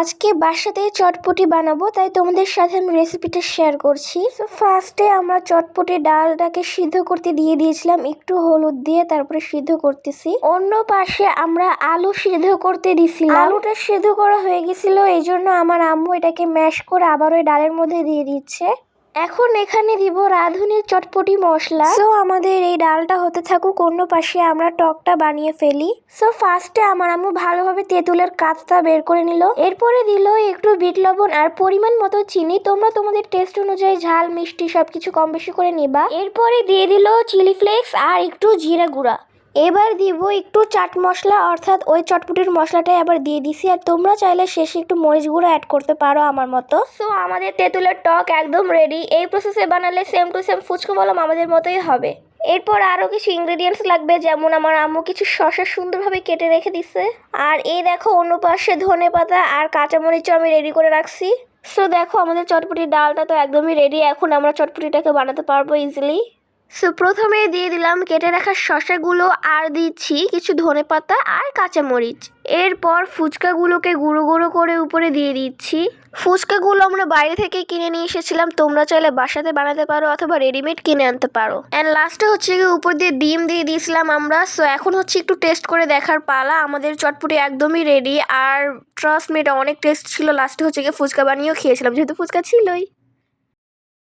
আজকে বাসাতে চটপটি বানাবো, তাই তোমাদের সাথে আমি রেসিপিটা শেয়ার করছি। তো ফার্স্টে আমরা চটপটি ডালটাকে সিদ্ধ করতে দিয়ে দিয়েছিলাম, একটু হলুদ দিয়ে তারপরে সিদ্ধ করতেছি। অন্য পাশে আমরা আলু সিদ্ধ করতে দিছিলাম। আলুটা সিদ্ধ করা হয়ে গেছিল এই জন্য আমার আম্মু এটাকে ম্যাশ করে আবার ওই ডালের মধ্যে দিয়ে দিচ্ছে। এখন এখানে দিব রাঁধুনির চটপটি মশলা। সো আমাদের এই ডালটা হতে থাকুক অন্য পাশে আমরা টকটা বানিয়ে ফেলি। সো ফার্স্টে আমার আম্মু ভালোভাবে তেঁতুলের কাঁচটা বের করে নিল। এরপরে দিল একটু বিট লবণ আর পরিমাণ মতো চিনি। তোমরা তোমাদের টেস্ট অনুযায়ী ঝাল মিষ্টি সবকিছু কম বেশি করে নিবা। এরপরে দিয়ে দিল চিলি ফ্লেক্স আর একটু জিরা গুঁড়া। এবার দিব একটু চাট মশলা, অর্থাৎ ওই চটপটির মশলাটাই আবার দিয়ে দিছি। আর তোমরা চাইলে শেষে একটু মরিচ গুঁড়ো অ্যাড করতে পারো আমার মতো। সো আমাদের তেঁতুলের টক একদম রেডি এই প্রসেসে বানালে সেম টু সেম ফুচকা বললাম আমাদের মতোই হবে। এরপর আরও কিছু ইনগ্রেডিয়েন্টস লাগবে, যেমন আমার আম্মু কিছু শসা সুন্দরভাবে কেটে রেখে দিছে। আর এই দেখো, অন্য পাশে ধনে পাতা আর কাঁচামরিচও আমি রেডি করে রাখছি। সো দেখো, আমাদের চটপটির ডালটা তো একদমই রেডি এখন আমরা চটপটিটাকে বানাতে পারব ইজিলি সো প্রথমে দিয়ে দিলাম, কেটে রাখা শসাগুলো, আর দিচ্ছি কিছু ধনেপাতা আর কাঁচামরিচ। এরপর ফুচকাগুলোকে গুঁড়ো গুঁড়ো করে উপরে দিয়ে দিচ্ছি। ফুচকাগুলো আমরা বাইরে থেকে কিনে নিয়ে এসেছিলাম, তোমরা চাইলে বাসাতে বানাতে পারো অথবা রেডিমেড কিনে আনতে পারো। অ্যান্ড লাস্টে হচ্ছে গিয়ে উপর দিয়ে ডিম দিয়ে দিয়েছিলাম আমরা। সো এখন হচ্ছে একটু টেস্ট করে দেখার পালা। আমাদের চটপটি একদমই রেডি আর ট্রাস্ট মি এটা অনেক টেস্ট ছিল। লাস্টে হচ্ছে গিয়ে ফুচকা বানিয়েও খেয়েছিলাম, যেহেতু ফুচকা ছিলই।